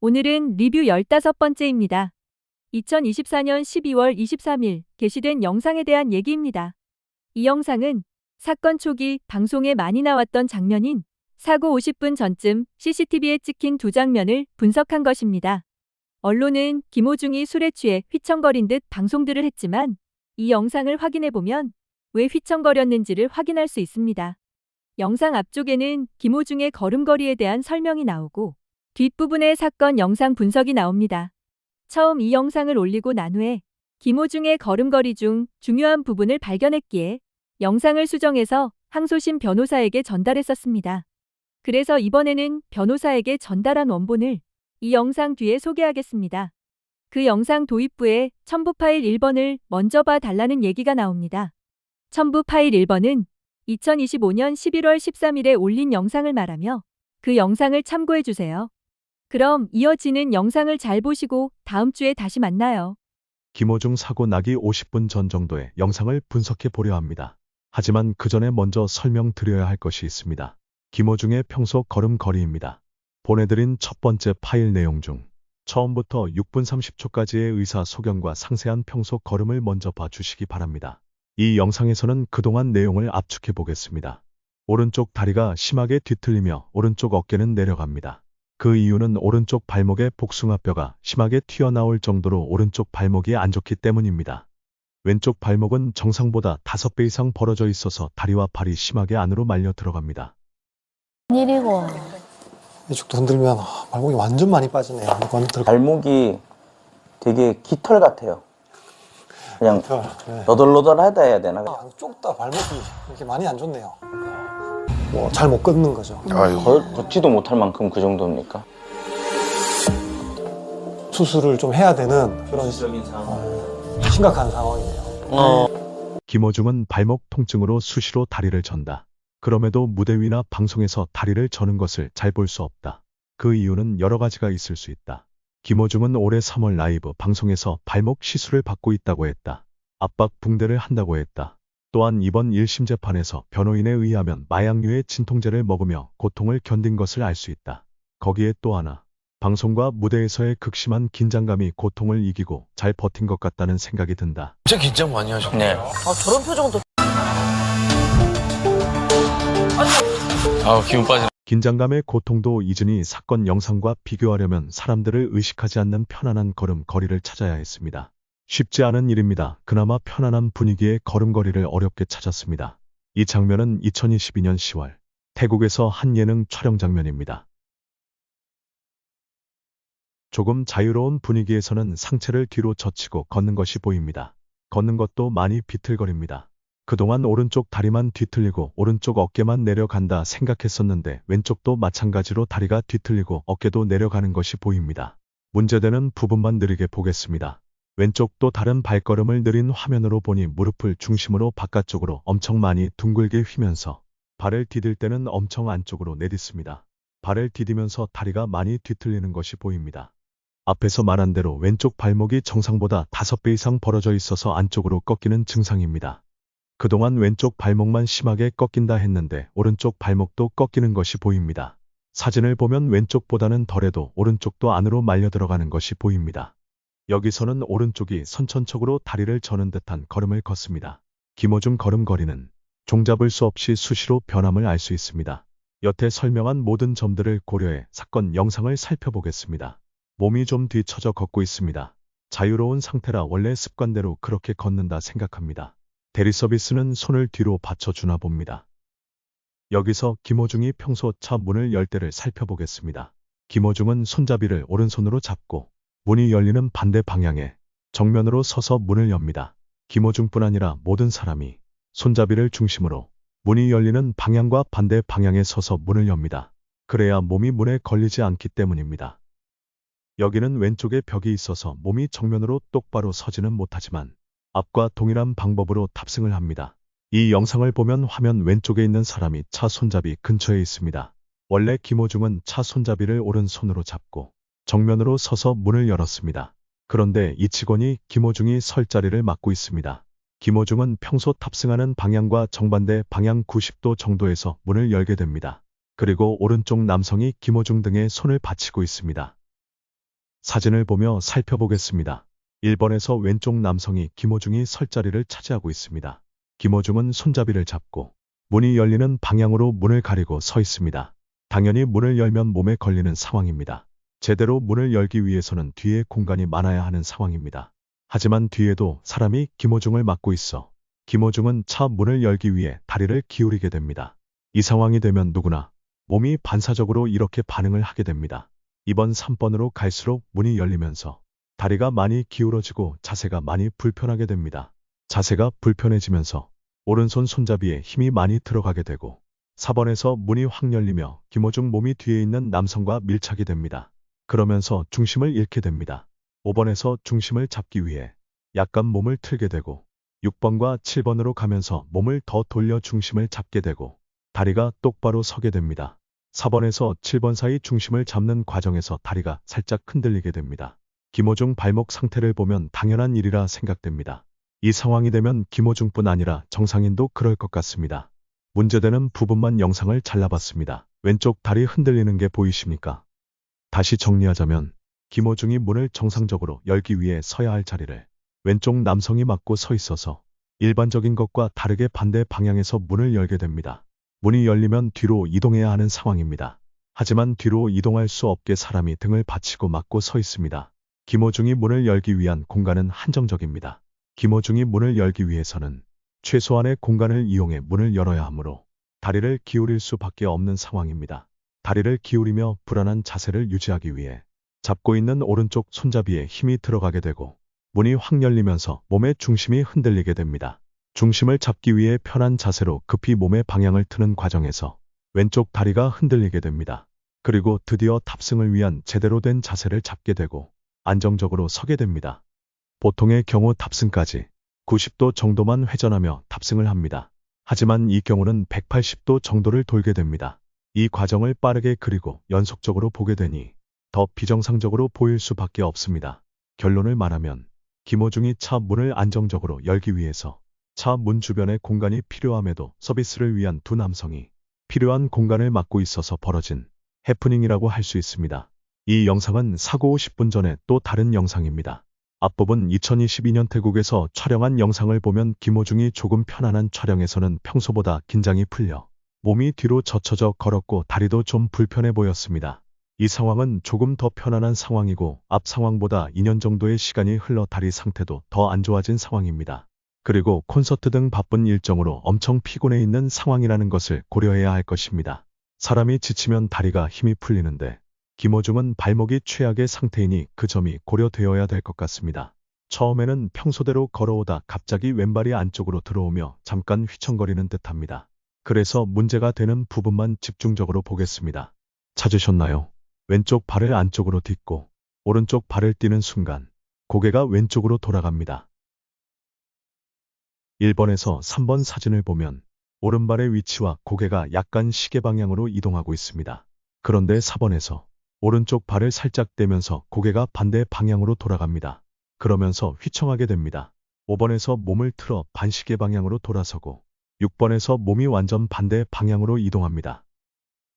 오늘은 리뷰 15번째입니다. 2024년 12월 23일 게시된 영상에 대한 얘기입니다. 이 영상은 사건 초기 방송에 많이 나왔던 장면인 사고 50분 전쯤 CCTV에 찍힌 두 장면을 분석한 것입니다. 언론은 김호중이 술에 취해 휘청거린 듯 방송들을 했지만 이 영상을 확인해보면 왜 휘청거렸는지를 확인할 수 있습니다. 영상 앞쪽에는 김호중의 걸음걸이에 대한 설명이 나오고 뒷부분에 사건 영상 분석이 나옵니다. 처음 이 영상을 올리고 난 후에 김호중의 걸음걸이 중 중요한 부분을 발견했기에 영상을 수정해서 항소심 변호사에게 전달했었습니다. 그래서 이번에는 변호사에게 전달한 원본을 이 영상 뒤에 소개하겠습니다. 그 영상 도입부에 첨부 파일 1번을 먼저 봐 달라는 얘기가 나옵니다. 첨부 파일 1번은 2025년 11월 13일에 올린 영상을 말하며 그 영상을 참고해 주세요. 그럼 이어지는 영상을 잘 보시고 다음 주에 다시 만나요. 김호중 사고 나기 50분 전 정도의 영상을 분석해 보려 합니다. 하지만 그 전에 먼저 설명드려야 할 것이 있습니다. 김호중의 평소 걸음걸이입니다. 보내드린 첫 번째 파일 내용 중 처음부터 6분 30초까지의 의사 소견과 상세한 평소 걸음을 먼저 봐주시기 바랍니다. 이 영상에서는 그동안 내용을 압축해 보겠습니다. 오른쪽 다리가 심하게 뒤틀리며 오른쪽 어깨는 내려갑니다. 그 이유는 오른쪽 발목의 복숭아뼈가 심하게 튀어나올 정도로 오른쪽 발목이 안 좋기 때문입니다. 왼쪽 발목은 정상보다 5배 이상 벌어져 있어서 다리와 발이 심하게 안으로 말려 들어갑니다. 일이고 이쪽도 흔들면 아, 발목이 완전 많이 빠지네요. 한번 들어. 발목이 되게 깃털 같아요. 그냥 네. 너덜너덜하다 해야 되나? 양쪽 다 발목이 이렇게 많이 안 좋네요. 뭐 잘못 걷는 거죠. 걸, 걷지도 못할 만큼 그 정도입니까? 수술을 좀 해야 되는 그런 어, 심각한 상황이네요. 김호중은 발목 통증으로 수시로 다리를 전다. 그럼에도 무대 위나 방송에서 다리를 저는 것을 잘 볼 수 없다. 그 이유는 여러 가지가 있을 수 있다. 김호중은 올해 3월 라이브 방송에서 발목 시술을 받고 있다고 했다. 압박 붕대를 한다고 했다. 또한 이번 1심 재판에서 변호인에 의하면 마약류의 진통제를 먹으며 고통을 견딘 것을 알 수 있다. 거기에 또 하나, 방송과 무대에서의 극심한 긴장감이 고통을 이기고 잘 버틴 것 같다는 생각이 든다. 진짜 긴장 많이 하셨네. 네. 아 저런 표정도 아우 기운 빠지. 긴장감의 고통도 잊으니 사건 영상과 비교하려면 사람들을 의식하지 않는 편안한 걸음 거리를 찾아야 했습니다. 쉽지 않은 일입니다. 그나마 편안한 분위기의 걸음걸이를 어렵게 찾았습니다. 이 장면은 2022년 10월 태국에서 한 예능 촬영 장면입니다. 조금 자유로운 분위기에서는 상체를 뒤로 젖히고 걷는 것이 보입니다. 걷는 것도 많이 비틀거립니다. 그동안 오른쪽 다리만 뒤틀리고 오른쪽 어깨만 내려간다 생각했었는데 왼쪽도 마찬가지로 다리가 뒤틀리고 어깨도 내려가는 것이 보입니다. 문제되는 부분만 느리게 보겠습니다. 왼쪽도 다른 발걸음을 느린 화면으로 보니 무릎을 중심으로 바깥쪽으로 엄청 많이 둥글게 휘면서 발을 디딜 때는 엄청 안쪽으로 내딛습니다. 발을 디디면서 다리가 많이 뒤틀리는 것이 보입니다. 앞에서 말한 대로 왼쪽 발목이 정상보다 5배 이상 벌어져 있어서 안쪽으로 꺾이는 증상입니다. 그동안 왼쪽 발목만 심하게 꺾인다 했는데 오른쪽 발목도 꺾이는 것이 보입니다. 사진을 보면 왼쪽보다는 덜해도 오른쪽도 안으로 말려 들어가는 것이 보입니다. 여기서는 오른쪽이 선천적으로 다리를 저는 듯한 걸음을 걷습니다. 김호중 걸음걸이는 종잡을 수 없이 수시로 변함을 알 수 있습니다. 여태 설명한 모든 점들을 고려해 사건 영상을 살펴보겠습니다. 몸이 좀 뒤처져 걷고 있습니다. 자유로운 상태라 원래 습관대로 그렇게 걷는다 생각합니다. 대리 서비스는 손을 뒤로 받쳐주나 봅니다. 여기서 김호중이 평소 차 문을 열 때를 살펴보겠습니다. 김호중은 손잡이를 오른손으로 잡고 문이 열리는 반대 방향에 정면으로 서서 문을 엽니다. 김호중뿐 아니라 모든 사람이 손잡이를 중심으로 문이 열리는 방향과 반대 방향에 서서 문을 엽니다. 그래야 몸이 문에 걸리지 않기 때문입니다. 여기는 왼쪽에 벽이 있어서 몸이 정면으로 똑바로 서지는 못하지만 앞과 동일한 방법으로 탑승을 합니다. 이 영상을 보면 화면 왼쪽에 있는 사람이 차 손잡이 근처에 있습니다. 원래 김호중은 차 손잡이를 오른손으로 잡고 정면으로 서서 문을 열었습니다. 그런데 이 직원이 김호중이 설 자리를 맡고 있습니다. 김호중은 평소 탑승하는 방향과 정반대 방향 90도 정도에서 문을 열게 됩니다. 그리고 오른쪽 남성이 김호중 등에 손을 받치고 있습니다. 사진을 보며 살펴보겠습니다. 1번에서 왼쪽 남성이 김호중이 설 자리를 차지하고 있습니다. 김호중은 손잡이를 잡고 문이 열리는 방향으로 문을 가리고 서 있습니다. 당연히 문을 열면 몸에 걸리는 상황입니다. 제대로 문을 열기 위해서는 뒤에 공간이 많아야 하는 상황입니다. 하지만 뒤에도 사람이 김호중을 막고 있어 김호중은 차 문을 열기 위해 다리를 기울이게 됩니다. 이 상황이 되면 누구나 몸이 반사적으로 이렇게 반응을 하게 됩니다. 2번 3번으로 갈수록 문이 열리면서 다리가 많이 기울어지고 자세가 많이 불편하게 됩니다. 자세가 불편해지면서 오른손 손잡이에 힘이 많이 들어가게 되고 4번에서 문이 확 열리며 김호중 몸이 뒤에 있는 남성과 밀착이 됩니다. 그러면서 중심을 잃게 됩니다. 5번에서 중심을 잡기 위해 약간 몸을 틀게 되고 6번과 7번으로 가면서 몸을 더 돌려 중심을 잡게 되고 다리가 똑바로 서게 됩니다. 4번에서 7번 사이 중심을 잡는 과정에서 다리가 살짝 흔들리게 됩니다. 김호중 발목 상태를 보면 당연한 일이라 생각됩니다. 이 상황이 되면 김호중뿐 아니라 정상인도 그럴 것 같습니다. 문제되는 부분만 영상을 잘라봤습니다. 왼쪽 다리 흔들리는 게 보이십니까? 다시 정리하자면 김호중이 문을 정상적으로 열기 위해 서야 할 자리를 왼쪽 남성이 막고 서 있어서 일반적인 것과 다르게 반대 방향에서 문을 열게 됩니다. 문이 열리면 뒤로 이동해야 하는 상황입니다. 하지만 뒤로 이동할 수 없게 사람이 등을 받치고 막고 서 있습니다. 김호중이 문을 열기 위한 공간은 한정적입니다. 김호중이 문을 열기 위해서는 최소한의 공간을 이용해 문을 열어야 하므로 다리를 기울일 수밖에 없는 상황입니다. 다리를 기울이며 불안한 자세를 유지하기 위해 잡고 있는 오른쪽 손잡이에 힘이 들어가게 되고 문이 확 열리면서 몸의 중심이 흔들리게 됩니다. 중심을 잡기 위해 편한 자세로 급히 몸의 방향을 트는 과정에서 왼쪽 다리가 흔들리게 됩니다. 그리고 드디어 탑승을 위한 제대로 된 자세를 잡게 되고 안정적으로 서게 됩니다. 보통의 경우 탑승까지 90도 정도만 회전하며 탑승을 합니다. 하지만 이 경우는 180도 정도를 돌게 됩니다. 이 과정을 빠르게 그리고 연속적으로 보게 되니 더 비정상적으로 보일 수밖에 없습니다. 결론을 말하면 김호중이 차 문을 안정적으로 열기 위해서 차 문 주변에 공간이 필요함에도 서비스를 위한 두 남성이 필요한 공간을 막고 있어서 벌어진 해프닝이라고 할 수 있습니다. 이 영상은 사고 50분 전에 또 다른 영상입니다. 앞부분 2022년 태국에서 촬영한 영상을 보면 김호중이 조금 편안한 촬영에서는 평소보다 긴장이 풀려 몸이 뒤로 젖혀져 걸었고 다리도 좀 불편해 보였습니다. 이 상황은 조금 더 편안한 상황이고 앞 상황보다 2년 정도의 시간이 흘러 다리 상태도 더 안 좋아진 상황입니다. 그리고 콘서트 등 바쁜 일정으로 엄청 피곤해 있는 상황이라는 것을 고려해야 할 것입니다. 사람이 지치면 다리가 힘이 풀리는데 김호중은 발목이 최악의 상태이니 그 점이 고려되어야 될 것 같습니다. 처음에는 평소대로 걸어오다 갑자기 왼발이 안쪽으로 들어오며 잠깐 휘청거리는 듯합니다. 그래서 문제가 되는 부분만 집중적으로 보겠습니다. 찾으셨나요? 왼쪽 발을 안쪽으로 딛고 오른쪽 발을 띄는 순간 고개가 왼쪽으로 돌아갑니다. 1번에서 3번 사진을 보면 오른발의 위치와 고개가 약간 시계 방향으로 이동하고 있습니다. 그런데 4번에서 오른쪽 발을 살짝 떼면서 고개가 반대 방향으로 돌아갑니다. 그러면서 휘청하게 됩니다. 5번에서 몸을 틀어 반시계 방향으로 돌아서고 6번에서 몸이 완전 반대 방향으로 이동합니다.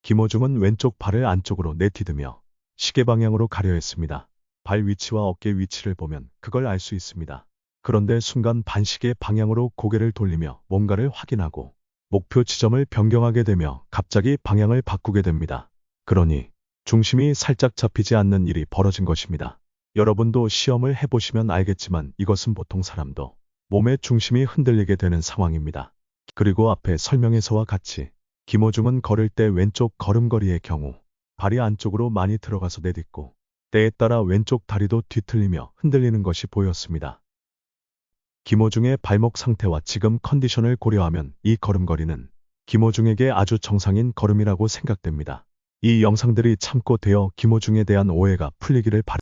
김호중은 왼쪽 발을 안쪽으로 내디디며 시계 방향으로 가려 했습니다. 발 위치와 어깨 위치를 보면 그걸 알 수 있습니다. 그런데 순간 반시계 방향으로 고개를 돌리며 뭔가를 확인하고 목표 지점을 변경하게 되며 갑자기 방향을 바꾸게 됩니다. 그러니 중심이 살짝 잡히지 않는 일이 벌어진 것입니다. 여러분도 시험을 해보시면 알겠지만 이것은 보통 사람도 몸의 중심이 흔들리게 되는 상황입니다. 그리고 앞에 설명에서와 같이 김호중은 걸을 때 왼쪽 걸음걸이의 경우 발이 안쪽으로 많이 들어가서 내딛고 때에 따라 왼쪽 다리도 뒤틀리며 흔들리는 것이 보였습니다. 김호중의 발목 상태와 지금 컨디션을 고려하면 이 걸음걸이는 김호중에게 아주 정상인 걸음이라고 생각됩니다. 이 영상들이 참고 되어 김호중에 대한 오해가 풀리기를 바랍니다.